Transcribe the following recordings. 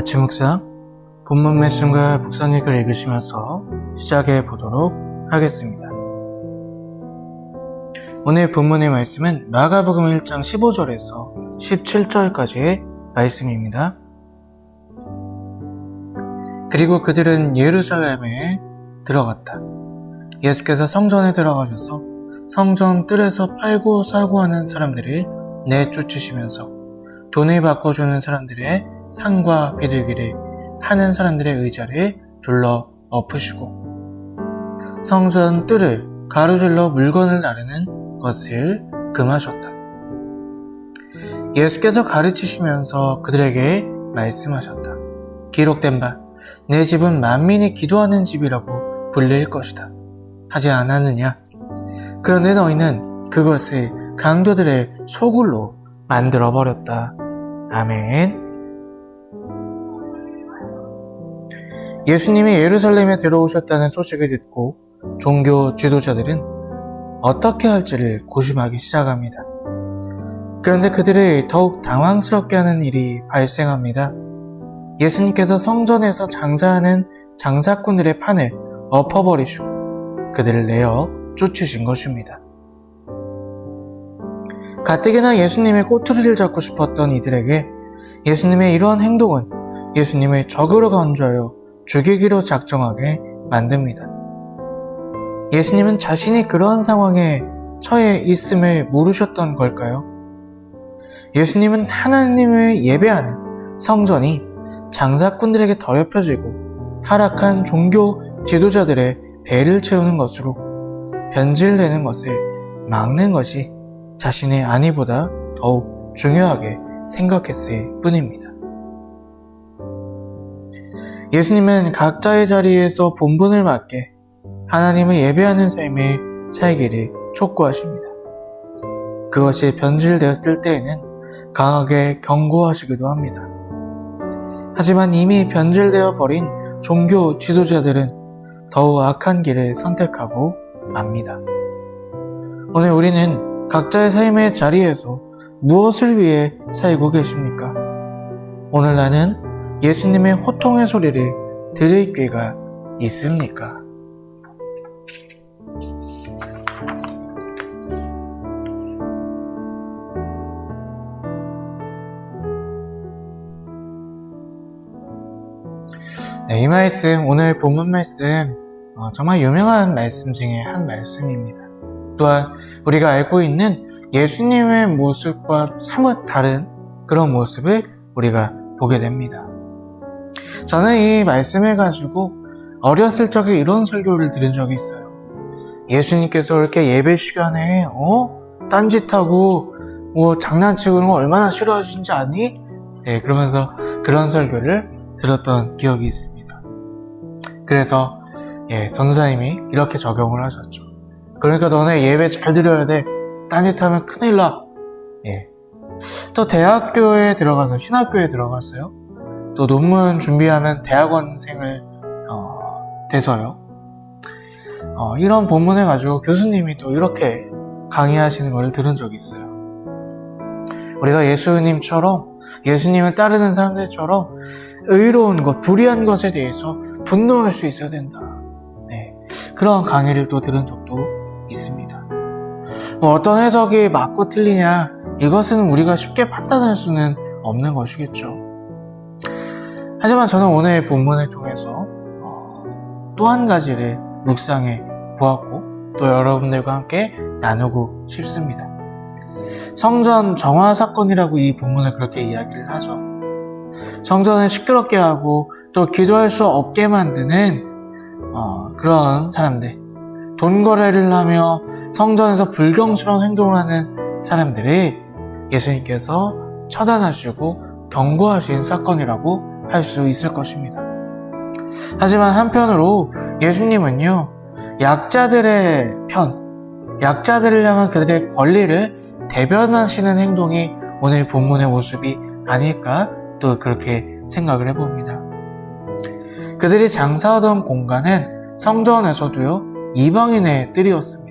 아침 묵상 본문 말씀과 묵상액을 읽으시면서 시작해 보도록 하겠습니다. 오늘 본문의 말씀은 마가복음 1장 15절에서 17절까지의 말씀입니다. 그리고 그들은 예루살렘에 들어갔다. 예수께서 성전에 들어가셔서 성전 뜰에서 팔고 사고 하는 사람들을 내쫓으시면서 돈을 바꿔주는 사람들의 상과 비둘기를 파는 사람들의 의자를 둘러 엎으시고 성전 뜰을 가로질러 물건을 나르는 것을 금하셨다. 예수께서 가르치시면서 그들에게 말씀하셨다. 기록된 바, 내 집은 만민이 기도하는 집이라고 불릴 것이다. 하지 않았느냐? 그런데 너희는 그것을 강도들의 소굴로 만들어버렸다. 아멘. 예수님이 예루살렘에 들어오셨다는 소식을 듣고 종교 지도자들은 어떻게 할지를 고심하기 시작합니다. 그런데 그들을 더욱 당황스럽게 하는 일이 발생합니다. 예수님께서 성전에서 장사하는 장사꾼들의 판을 엎어버리시고 그들을 내어 쫓으신 것입니다. 가뜩이나 예수님의 꼬투리를 잡고 싶었던 이들에게 예수님의 이러한 행동은 예수님을 적으로 건조하여 죽이기로 작정하게 만듭니다. 예수님은 자신이 그러한 상황에 처해 있음을 모르셨던 걸까요? 예수님은 하나님을 예배하는 성전이 장사꾼들에게 더럽혀지고 타락한 종교 지도자들의 배를 채우는 것으로 변질되는 것을 막는 것이 자신의 안위보다 더욱 중요하게 생각했을 뿐입니다. 예수님은 각자의 자리에서 본분을 맡게 하나님을 예배하는 삶을 살기를 촉구하십니다. 그것이 변질되었을 때에는 강하게 경고하시기도 합니다. 하지만 이미 변질되어 버린 종교 지도자들은 더욱 악한 길을 선택하고 맙니다. 오늘 우리는 각자의 삶의 자리에서 무엇을 위해 살고 계십니까? 오늘 나는 예수님의 호통의 소리를 들을 귀가 있습니까? 네, 이 말씀, 오늘 본문 말씀, 어, 정말 유명한 말씀 중에 한 말씀입니다. 또한 우리가 알고 있는 예수님의 모습과 사뭇 다른 그런 모습을 우리가 보게 됩니다. 저는 이 말씀을 가지고 어렸을 적에 이런 설교를 들은 적이 있어요. 예수님께서 이렇게 예배 시간에, 어? 딴짓하고, 뭐, 장난치고 거 얼마나 싫어하시는지 아니? 네, 그러면서 그런 설교를 들었던 기억이 있습니다. 그래서, 예, 전사님이 이렇게 적용을 하셨죠. 그러니까 너네 예배 잘 드려야 돼. 딴짓하면 큰일 나. 예. 또 대학교에 들어가서, 신학교에 들어갔어요. 또 논문 준비하는 대학원생을 어, 돼서요. 어, 이런 본문을 가지고 교수님이 또 이렇게 강의하시는 걸 들은 적이 있어요. 우리가 예수님처럼 예수님을 따르는 사람들처럼 의로운 것, 불의한 것에 대해서 분노할 수 있어야 된다. 네, 그런 강의를 또 들은 적도 있습니다. 뭐 어떤 해석이 맞고 틀리냐 이것은 우리가 쉽게 판단할 수는 없는 것이겠죠. 하지만 저는 오늘 본문을 통해서 어, 또한 가지를 묵상해 보았고 또 여러분들과 함께 나누고 싶습니다. 성전 정화 사건이라고 이 본문을 그렇게 이야기를 하죠. 성전을 시끄럽게 하고 또 기도할 수 없게 만드는 어, 그런 사람들, 돈 거래를 하며 성전에서 불경스러운 행동을 하는 사람들을 예수님께서 처단하시고 경고하신 사건이라고 할 수 있을 것입니다. 하지만 한편으로 예수님은요, 약자들의 편, 약자들을 향한 그들의 권리를 대변하시는 행동이 오늘 본문의 모습이 아닐까 또 그렇게 생각을 해봅니다. 그들이 장사하던 공간은 성전에서도요, 이방인의 뜰이었습니다.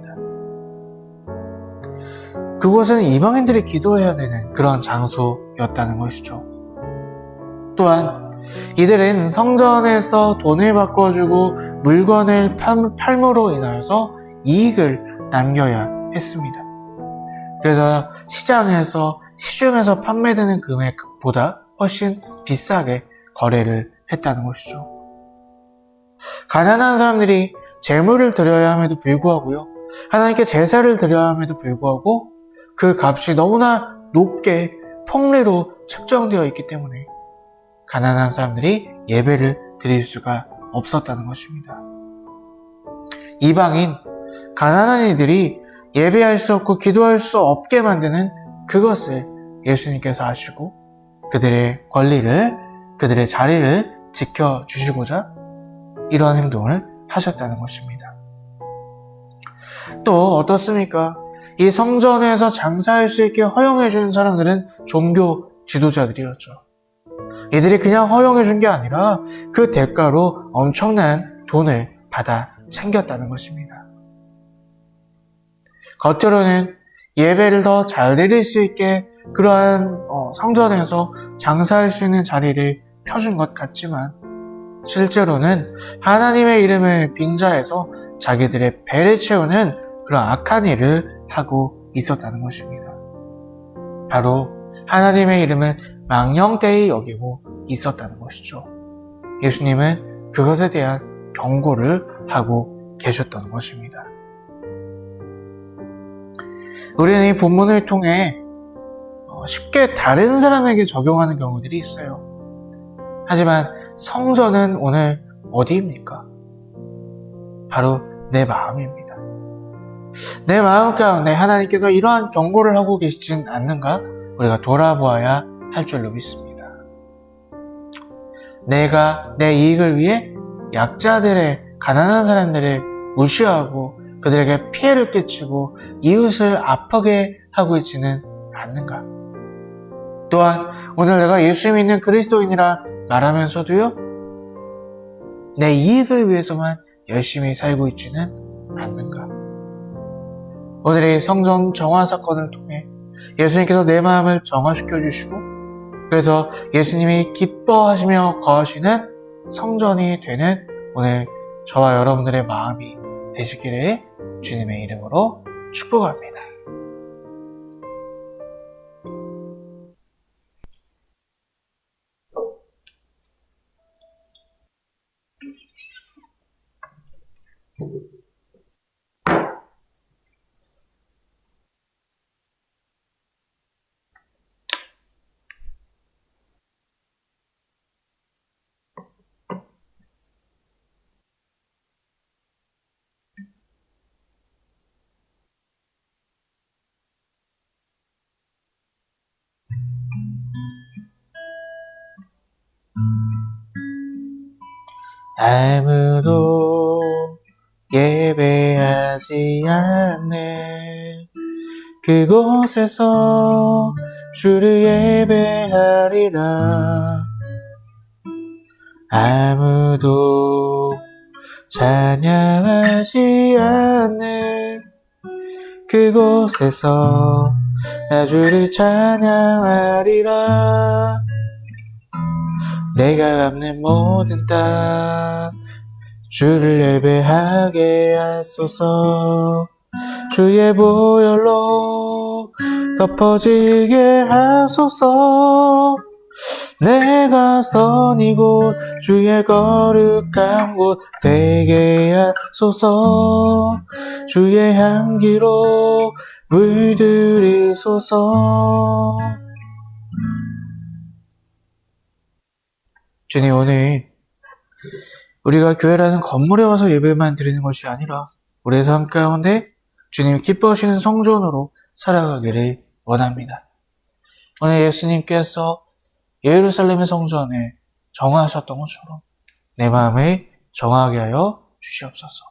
그곳은 이방인들이 기도해야 되는 그런 장소였다는 것이죠. 또한 이들은 성전에서 돈을 바꿔주고 물건을 팔- 팔므로 인하여서 이익을 남겨야 했습니다. 그래서 시장에서 시중에서 판매되는 금액보다 훨씬 비싸게 거래를 했다는 것이죠. 가난한 사람들이 재물을 드려야 함에도 불구하고요. 하나님께 제사를 드려야 함에도 불구하고 그 값이 너무나 높게 폭리로 책정되어 있기 때문에 가난한 사람들이 예배를 드릴 수가 없었다는 것입니다. 이방인, 가난한 이들이 예배할 수 없고 기도할 수 없게 만드는 그것을 예수님께서 아시고 그들의 권리를, 그들의 자리를 지켜주시고자 이러한 행동을 하셨다는 것입니다. 또 어떻습니까? 이 성전에서 장사할 수 있게 허용해 주는 사람들은 종교 지도자들이었죠. 이들이 그냥 허용해 준 게 아니라 그 대가로 엄청난 돈을 받아 챙겼다는 것입니다. 겉으로는 예배를 더 잘 드릴 수 있게 그러한 어, 성전에서 장사할 수 있는 자리를 펴준 것 같지만 실제로는 하나님의 이름을 빙자해서 자기들의 배를 채우는 그런 악한 일을 하고 있었다는 것입니다. 바로 하나님의 이름을 망령되이 여기고 있었다는 것이죠. 예수님은 그것에 대한 경고를 하고 계셨던 것입니다. 우리는 이 본문을 통해 어, 쉽게 다른 사람에게 적용하는 경우들이 있어요. 하지만 성전은 오늘 어디입니까? 바로 내 마음입니다. 내 마음 가운데 하나님께서 이러한 경고를 하고 계시진 않는가? 우리가 돌아보아야 할 줄로 믿습니다. 내가 내 이익을 위해 약자들의 가난한 사람들을 무시하고 그들에게 피해를 끼치고 이웃을 아프게 하고 있지는 않는가? 또한 오늘 내가 예수 믿는 그리스도인이라 말하면서도요, 내 이익을 위해서만 열심히 살고 있지는 않는가? 오늘의 성전 정화 사건을 통해 예수님께서 내 마음을 정화시켜 주시고, 그래서 예수님이 기뻐하시며 거하시는 성전이 되는 오늘 저와 여러분들의 마음이 되시기를 주님의 이름으로 축복합니다. 아무도 예배하지 않는 그곳에서 주를 예배하리라. 아무도 찬양하지 않는 그곳에서 나 주를 찬양하리라 내가 갚는 모든 땅 주를 예배하게 하소서. 주의 보혈로 덮어지게 하소서. 내가 선이 곧 주의 거룩한 곳 되게 하소서. 주의 향기로 물들이소서 주님 오늘 우리가 교회라는 건물에 와서 예배만 드리는 것이 아니라 우리의 삶 가운데 주님이 기뻐하시는 성전으로 살아가기를 원합니다. 오늘 예수님께서 예루살렘의 성전에 정하셨던 것처럼 내 마음을 정하게 하여 주시옵소서.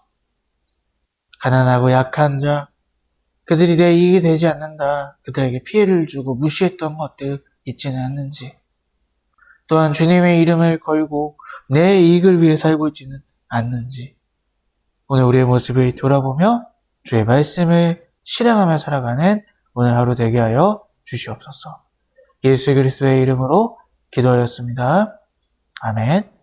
가난하고 약한 자, 그들이 내 이익이 되지 않는다. 그들에게 피해를 주고 무시했던 것들 있지는 않는지. 또한 주님의 이름을 걸고 내 이익을 위해 살고 있지는 않는지 오늘 우리의 모습을 돌아보며 주의 말씀을 실행하며 살아가는 오늘 하루 되게 하여 주시옵소서. 예수 그리스도의 이름으로 기도하였습니다. 아멘.